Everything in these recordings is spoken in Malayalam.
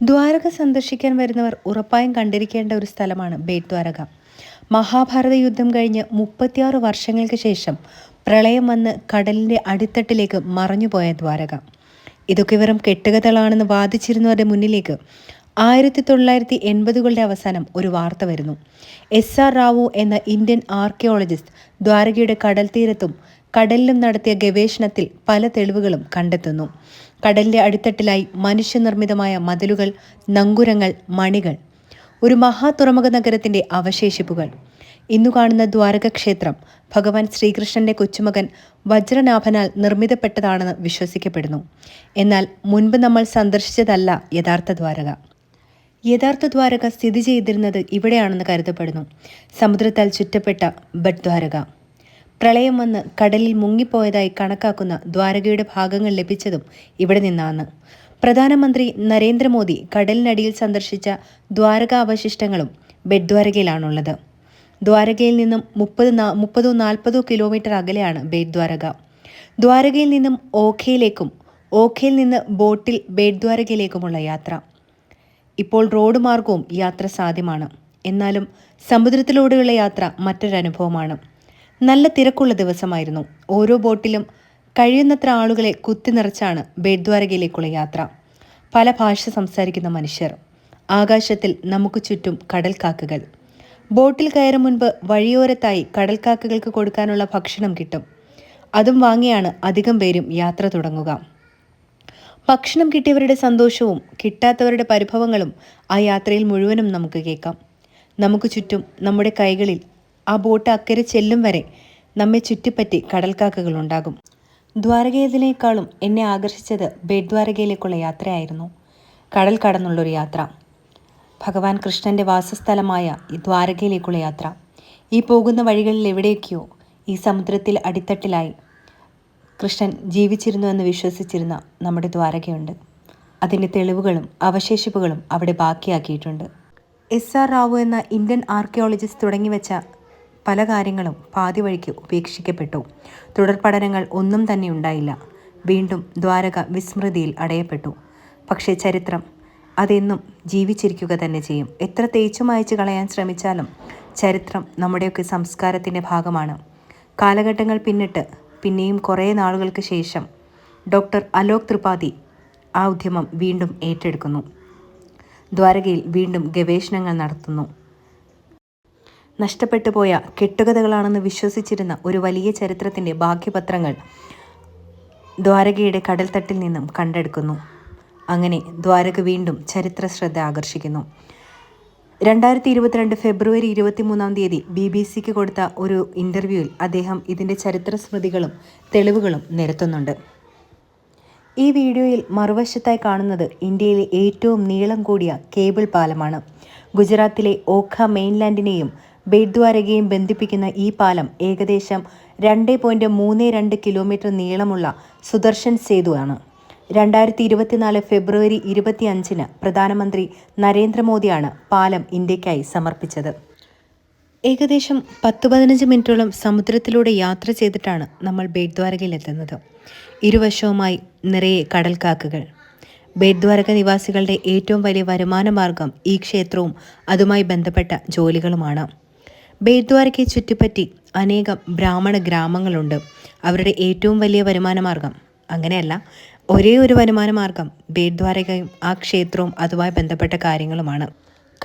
ദ്വാരക സന്ദർശിക്കാൻ വരുന്നവർ ഉറപ്പായും കണ്ടിരിക്കേണ്ട ഒരു സ്ഥലമാണ് ബേട്ട് ദ്വാരക. മഹാഭാരത യുദ്ധം കഴിഞ്ഞ് മുപ്പത്തിയാറ് വർഷങ്ങൾക്ക് ശേഷം പ്രളയം വന്ന് കടലിന്റെ അടിത്തട്ടിലേക്ക് മറഞ്ഞുപോയ ദ്വാരക. ഇതൊക്കെ വെറും കെട്ടുകഥകളാണെന്ന് വാദിച്ചിരുന്നവരുടെ മുന്നിലേക്ക് ആയിരത്തി തൊള്ളായിരത്തി എൺപതുകളുടെ അവസാനം ഒരു വാർത്ത വരുന്നു. എസ് ആർ റാവു എന്ന ഇന്ത്യൻ ആർക്കിയോളജിസ്റ്റ് ദ്വാരകയുടെ കടൽ തീരത്തും കടലിലും നടത്തിയ ഗവേഷണത്തിൽ പല തെളിവുകളും കണ്ടെത്തുന്നു. കടലിന്റെ അടിത്തട്ടിലായി മനുഷ്യനിർമ്മിതമായ മതിലുകൾ നങ്കുരങ്ങൾ മണികൾ. ഒരു മഹാ തുറമുഖ നഗരത്തിന്റെ അവശേഷിപ്പുകൾ. ഇന്നു കാണുന്ന ദ്വാരക ക്ഷേത്രം ഭഗവാൻ ശ്രീകൃഷ്ണന്റെ കൊച്ചുമകൻ വജ്രനാഭനാൽ നിർമ്മിതപ്പെട്ടതാണെന്ന് വിശ്വസിക്കപ്പെടുന്നു. എന്നാൽ മുൻപ് നമ്മൾ സന്ദർശിച്ചതല്ല യഥാർത്ഥ ദ്വാരക. യഥാർത്ഥ ദ്വാരക സ്ഥിതി ചെയ്തിരുന്നത് ഇവിടെയാണെന്ന് കരുതപ്പെടുന്നു. സമുദ്രത്താൽ ചുറ്റപ്പെട്ട ബഡ്വാരക പ്രളയം വന്ന് കടലിൽ മുങ്ങിപ്പോയതായി കണക്കാക്കുന്ന ദ്വാരകയുടെ ഭാഗങ്ങൾ ലഭിച്ചതും ഇവിടെ നിന്നാണ്. പ്രധാനമന്ത്രി നരേന്ദ്രമോദി കടലിനടിയിൽ സന്ദർശിച്ച ദ്വാരക അവശിഷ്ടങ്ങളും ബെഡ്വാരകയിലാണുള്ളത് ദ്വാരകയിൽ നിന്നും മുപ്പത് മുപ്പതോ നാൽപ്പതോ കിലോമീറ്റർ അകലെയാണ് ബേദ്വാരക. ദ്വാരക ദ്വാരകയിൽ നിന്നും ഓഖയിലേക്കും ഓഖയിൽ നിന്ന് ബോട്ടിൽ ബേദ്വാരകയിലേക്കുമുള്ള ദ്വാരകയിലേക്കുമുള്ള യാത്ര. ഇപ്പോൾ റോഡ് മാർഗവും യാത്ര സാധ്യമാണ്. എന്നാലും സമുദ്രത്തിലൂടെയുള്ള യാത്ര മറ്റൊരനുഭവമാണ്. നല്ല തിരക്കുള്ള ദിവസമായിരുന്നു. ഓരോ ബോട്ടിലും കഴിയുന്നത്ര ആളുകളെ കുത്തി നിറച്ചാണ് ബേദ്വാരകയിലേക്കുള്ള യാത്ര. പല ഭാഷ സംസാരിക്കുന്ന മനുഷ്യർ. ആകാശത്തിൽ നമുക്ക് ചുറ്റും കടൽക്കാക്കകൾ. ബോട്ടിൽ കയറും മുൻപ് വഴിയോരത്തായി കടൽക്കാക്കകൾക്ക് കൊടുക്കാനുള്ള ഭക്ഷണം കിട്ടും. അതും വാങ്ങിയാണ് അധികം പേരും യാത്ര തുടങ്ങുക. ഭക്ഷണം കിട്ടിയവരുടെ സന്തോഷവും കിട്ടാത്തവരുടെ പരിഭവങ്ങളും ആ യാത്രയിൽ മുഴുവനും നമുക്ക് കേൾക്കാം. നമുക്ക് ചുറ്റും നമ്മുടെ കൈകളിൽ ആ ബോട്ട് അക്കരെ ചെല്ലും വരെ നമ്മെ ചുറ്റിപ്പറ്റി കടൽക്കാക്കകളുണ്ടാകും. ദ്വാരകയതിനേക്കാളും എന്നെ ആകർഷിച്ചത് ബേഡ്വാരകയിലേക്കുള്ള യാത്രയായിരുന്നു. കടൽ കടന്നുള്ളൊരു യാത്ര. ഭഗവാൻ കൃഷ്ണന്റെ വാസസ്ഥലമായ ഈ ദ്വാരകയിലേക്കുള്ള യാത്ര. ഈ പോകുന്ന വഴികളിൽ എവിടേക്കോ ഈ സമുദ്രത്തിൽ അടിത്തട്ടിലായി കൃഷ്ണൻ ജീവിച്ചിരുന്നു എന്ന് വിശ്വസിച്ചിരുന്ന നമ്മുടെ ദ്വാരകയുണ്ട്. അതിന്റെ തെളിവുകളും അവശേഷിപ്പുകളും അവിടെ ബാക്കിയാക്കിയിട്ടുണ്ട്. എസ് ആർ റാവു എന്ന ഇന്ത്യൻ ആർക്കിയോളജിസ്റ്റ് തുടങ്ങിവെച്ച പല കാര്യങ്ങളും പാതി വഴിക്ക് ഉപേക്ഷിക്കപ്പെട്ടു. തുടർ പഠനങ്ങൾ ഒന്നും തന്നെ ഉണ്ടായില്ല. വീണ്ടും ദ്വാരക വിസ്മൃതിയിൽ അടയപ്പെട്ടു. പക്ഷേ ചരിത്രം അതെന്നും ജീവിച്ചിരിക്കുക തന്നെ ചെയ്യും. എത്ര തേച്ചു മായച്ചു കളയാൻ ശ്രമിച്ചാലും ചരിത്രം നമ്മുടെയൊക്കെ സംസ്കാരത്തിന്റെ ഭാഗമാണ്. കാലഘട്ടങ്ങൾ പിന്നിട്ട് പിന്നെയും കുറേ നാളുകൾക്ക് ശേഷം ഡോക്ടർ അലോക് ത്രിപാഠി ആ ഉദ്യമം വീണ്ടും ഏറ്റെടുക്കുന്നു. ദ്വാരകയിൽ വീണ്ടും ഗവേഷണങ്ങൾ നടത്തുന്നു. നഷ്ടപ്പെട്ടു പോയ കെട്ടുകഥകളാണെന്ന് വിശ്വസിച്ചിരുന്ന ഒരു വലിയ ചരിത്രത്തിന്റെ ഭാഗ്യപത്രങ്ങൾ ദ്വാരകയുടെ കടൽത്തട്ടിൽ നിന്നും കണ്ടെടുക്കുന്നു. അങ്ങനെ ദ്വാരക വീണ്ടും ചരിത്ര ശ്രദ്ധ ആകർഷിക്കുന്നു. രണ്ടായിരത്തി ഇരുപത്തിരണ്ട് ഫെബ്രുവരി ഇരുപത്തിമൂന്നാം തീയതി ബി ബി സിക്ക് കൊടുത്ത ഒരു ഇന്റർവ്യൂവിൽ അദ്ദേഹം ഇതിന്റെ ചരിത്ര സ്മൃതികളും തെളിവുകളും നിരത്തുന്നുണ്ട്. ഈ വീഡിയോയിൽ മറുവശത്തായി കാണുന്നത് ഇന്ത്യയിലെ ഏറ്റവും നീളം കൂടിയ കേബിൾ പാലമാണ്. ഗുജറാത്തിലെ ഓഖ മെയിൻലാൻഡിനെയും ബേദ്വാരകയും ബന്ധിപ്പിക്കുന്ന ഈ പാലം ഏകദേശം രണ്ട് പോയിന്റ് മൂന്ന് രണ്ട് കിലോമീറ്റർ നീളമുള്ള സുദർശൻ സേതുവാണ്. രണ്ടായിരത്തി ഇരുപത്തിനാല് ഫെബ്രുവരി ഇരുപത്തി അഞ്ചിന് പ്രധാനമന്ത്രി നരേന്ദ്രമോദിയാണ് പാലം ഇന്ത്യക്കായി സമർപ്പിച്ചത്. ഏകദേശം പത്ത് പതിനഞ്ച് മിനിറ്റോളം സമുദ്രത്തിലൂടെ യാത്ര ചെയ്തിട്ടാണ് നമ്മൾ ബേദ്വാരകയിലെത്തുന്നത്. ഇരുവശവുമായി നിറയെ കടൽക്കാക്കുകൾ. ബേദ്വാരക നിവാസികളുടെ ഏറ്റവും വലിയ വരുമാന മാർഗം ഈ ക്ഷേത്രവും അതുമായി ബന്ധപ്പെട്ട ജോലികളുമാണ്. ബേദ്വാരയ്ക്ക് ചുറ്റിപ്പറ്റി അനേകം ബ്രാഹ്മണ ഗ്രാമങ്ങളുണ്ട്. അവരുടെ ഏറ്റവും വലിയ വരുമാന മാർഗം അങ്ങനെയല്ല ഒരേ ഒരു വരുമാന മാർഗം ബേദ്വാരകയും ആ ക്ഷേത്രവും അതുമായി ബന്ധപ്പെട്ട കാര്യങ്ങളുമാണ്.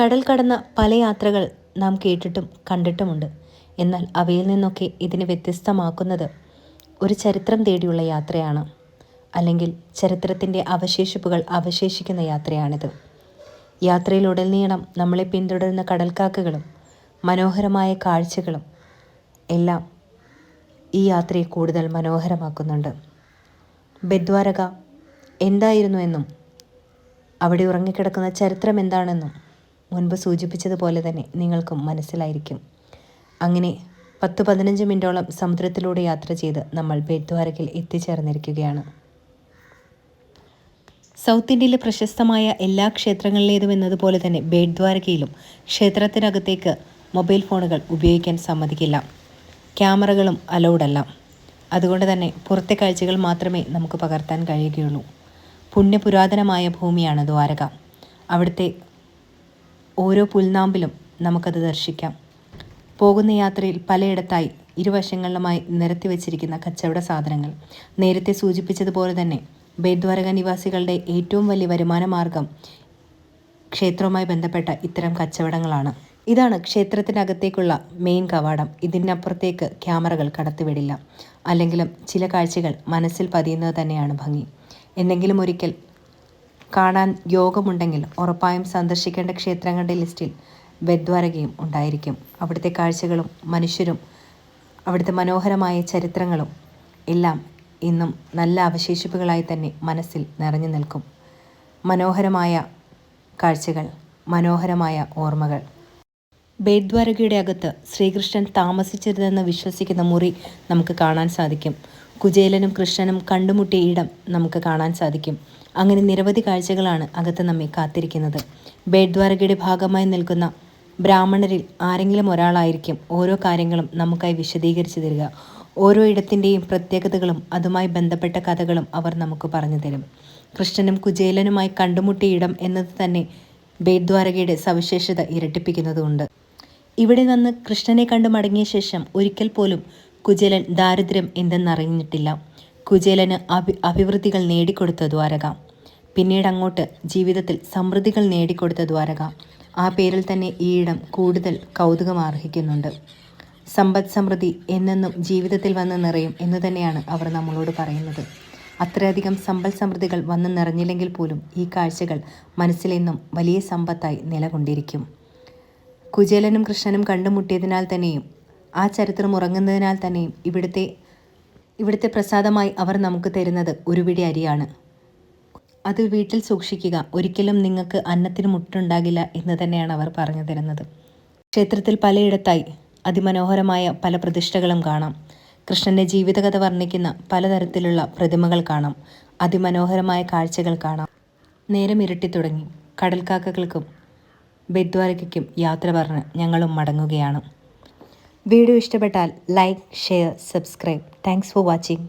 കടൽ കടന്ന പല യാത്രകൾ നാം കേട്ടിട്ടും കണ്ടിട്ടുമുണ്ട്. എന്നാൽ അവയിൽ നിന്നൊക്കെ ഇതിനെ വ്യത്യസ്തമാക്കുന്നത് ഒരു ചരിത്രം തേടിയുള്ള യാത്രയാണ് അല്ലെങ്കിൽ ചരിത്രത്തിന്റെ അവശേഷിപ്പുകൾ അവശേഷിക്കുന്ന യാത്രയാണിത്. യാത്രയിലുടനീളം നമ്മളെ പിന്തുടരുന്ന കടൽക്കാക്കകളും മനോഹരമായ കാഴ്ചകളും എല്ലാം ഈ യാത്രയെ കൂടുതൽ മനോഹരമാക്കുന്നുണ്ട്. ബെദ്വാരക എന്തായിരുന്നു എന്നും അവിടെ ഉറങ്ങിക്കിടക്കുന്ന ചരിത്രം എന്താണെന്നും മുൻപ് സൂചിപ്പിച്ചതുപോലെ തന്നെ നിങ്ങൾക്കും മനസ്സിലായിരിക്കും. അങ്ങനെ പത്ത് പതിനഞ്ച് മിനിറ്റോളം സമുദ്രത്തിലൂടെ യാത്ര ചെയ്ത് നമ്മൾ ബെദ്വാരകിൽ എത്തിച്ചേർന്നിരിക്കുകയാണ്. സൗത്ത് ഇന്ത്യയിലെ പ്രശസ്തമായ എല്ലാ ക്ഷേത്രങ്ങളിലേതും എന്നതുപോലെ തന്നെ ബേദ്വാരകയിലും ക്ഷേത്രത്തിനകത്തേക്ക് മൊബൈൽ ഫോണുകൾ ഉപയോഗിക്കാൻ സമ്മതിക്കില്ല. ക്യാമറകളും അലൗഡല്ല അതുകൊണ്ട് തന്നെ പുറത്തെ കാഴ്ചകൾ മാത്രമേ നമുക്ക് പകർത്താൻ കഴിയുകയുള്ളൂ. പുണ്യപുരാതനമായ ഭൂമിയാണ് ദ്വാരക. അവിടുത്തെ ഓരോ പുൽനാമ്പിലും നമുക്കത് ദർശിക്കാം. പോകുന്ന യാത്രയിൽ പലയിടത്തായി ഇരുവശങ്ങളിലുമായി നിരത്തി വച്ചിരിക്കുന്ന കച്ചവട സാധനങ്ങൾ. നേരത്തെ സൂചിപ്പിച്ചതുപോലെ തന്നെ ബേദ്വാരക നിവാസികളുടെ ഏറ്റവും വലിയ വരുമാന മാർഗം ക്ഷേത്രവുമായി ബന്ധപ്പെട്ട ഇത്തരം കച്ചവടങ്ങളാണ്. ഇതാണ് ക്ഷേത്രത്തിനകത്തേക്കുള്ള മെയിൻ കവാടം. ഇതിനപ്പുറത്തേക്ക് ക്യാമറകൾ കടത്തിവിടില്ല. അല്ലെങ്കിലും ചില കാഴ്ചകൾ മനസ്സിൽ പതിയുന്നത് തന്നെയാണ് ഭംഗി. എന്തെങ്കിലും ഒരിക്കൽ കാണാൻ യോഗമുണ്ടെങ്കിൽ ഉറപ്പായും സന്ദർശിക്കേണ്ട ക്ഷേത്രങ്ങളുടെ ലിസ്റ്റിൽ ബദ്വാരകയും ഉണ്ടായിരിക്കും. അവിടുത്തെ കാഴ്ചകളും മനുഷ്യരും അവിടുത്തെ മനോഹരമായ ചരിത്രങ്ങളും എല്ലാം ഇന്നും നല്ല അവശേഷിപ്പുകളായി തന്നെ മനസ്സിൽ നിറഞ്ഞു നിൽക്കും. മനോഹരമായ കാഴ്ചകൾ മനോഹരമായ ഓർമ്മകൾ. ബേദ്വാരകയുടെ അകത്ത് ശ്രീകൃഷ്ണൻ താമസിച്ചിരുന്നെന്ന് വിശ്വസിക്കുന്ന മുറി നമുക്ക് കാണാൻ സാധിക്കും. കുചേലനും കൃഷ്ണനും കണ്ടുമുട്ടിയ ഇടം നമുക്ക് കാണാൻ സാധിക്കും. അങ്ങനെ നിരവധി കാഴ്ചകളാണ് അകത്ത് നമ്മെ കാത്തിരിക്കുന്നത്. ബേദ്വാരകയുടെ ഭാഗമായി നിൽക്കുന്ന ബ്രാഹ്മണരിൽ ആരെങ്കിലും ഒരാളായിരിക്കും ഓരോ കാര്യങ്ങളും നമുക്കായി വിശദീകരിച്ചു തരിക. ഓരോ ഇടത്തിന്റെയും പ്രത്യേകതകളും അതുമായി ബന്ധപ്പെട്ട കഥകളും അവർ നമുക്ക് പറഞ്ഞു തരും. കൃഷ്ണനും കുചേലനുമായി കണ്ടുമുട്ടിയ ഇടം എന്നത് തന്നെ ബേദ്വാരകയുടെ സവിശേഷത ഇരട്ടിപ്പിക്കുന്നതുണ്ട്. ഇവിടെ വന്ന് കൃഷ്ണനെ കണ്ടു മടങ്ങിയ ശേഷം ഒരിക്കൽ പോലും കുചേലൻ ദാരിദ്ര്യം എന്തെന്നറിഞ്ഞിട്ടില്ല. കുചേലന് അഭി അഭിവൃദ്ധികൾ നേടിക്കൊടുത്ത ദ്വാരക. പിന്നീട് അങ്ങോട്ട് ജീവിതത്തിൽ സമൃദ്ധികൾ നേടിക്കൊടുത്ത ദ്വാരക. ആ പേരിൽ തന്നെ ഈ ഇടം കൂടുതൽ കൗതുകം അർഹിക്കുന്നുണ്ട് സമ്പദ് സമൃദ്ധി എന്നെന്നും ജീവിതത്തിൽ വന്ന് നിറയും എന്ന് തന്നെയാണ് അവർ നമ്മളോട് പറയുന്നത്. അത്രയധികം സമ്പൽ സമൃദ്ധികൾ വന്ന് നിറഞ്ഞില്ലെങ്കിൽ പോലും ഈ കാഴ്ചകൾ മനസ്സിലെന്നും വലിയ സമ്പത്തായി നിലകൊണ്ടിരിക്കും. കുചേലനും കൃഷ്ണനും കണ്ടുമുട്ടിയതിനാൽ തന്നെയും ആ ചരിത്രം ഉറങ്ങുന്നതിനാൽ തന്നെയും ഇവിടുത്തെ ഇവിടുത്തെ പ്രസാദമായി അവർ നമുക്ക് തരുന്നത് ഒരു പിടി അരിയാണ്. അത് വീട്ടിൽ സൂക്ഷിക്കുക. ഒരിക്കലും നിങ്ങൾക്ക് അന്നത്തിന് മുട്ടുണ്ടാകില്ല എന്ന് തന്നെയാണ് അവർ പറഞ്ഞു തരുന്നത്. ക്ഷേത്രത്തിൽ പലയിടത്തായി അതിമനോഹരമായ പല പ്രതിഷ്ഠകളും കാണാം. കൃഷ്ണന്റെ ജീവിതകഥ വർണിക്കുന്ന പലതരത്തിലുള്ള പ്രതിമകൾ കാണാം. അതിമനോഹരമായ കാഴ്ചകൾ കാണാം. നേരം ഇരുട്ടി തുടങ്ങി. കടൽക്കാക്കകൾക്കും ബെദ്വാരകയ്ക്കും യാത്ര പറഞ്ഞ് ഞങ്ങളും മടങ്ങുകയാണ്. വീഡിയോ ഇഷ്ടപ്പെട്ടാൽ like share subscribe thanks for watching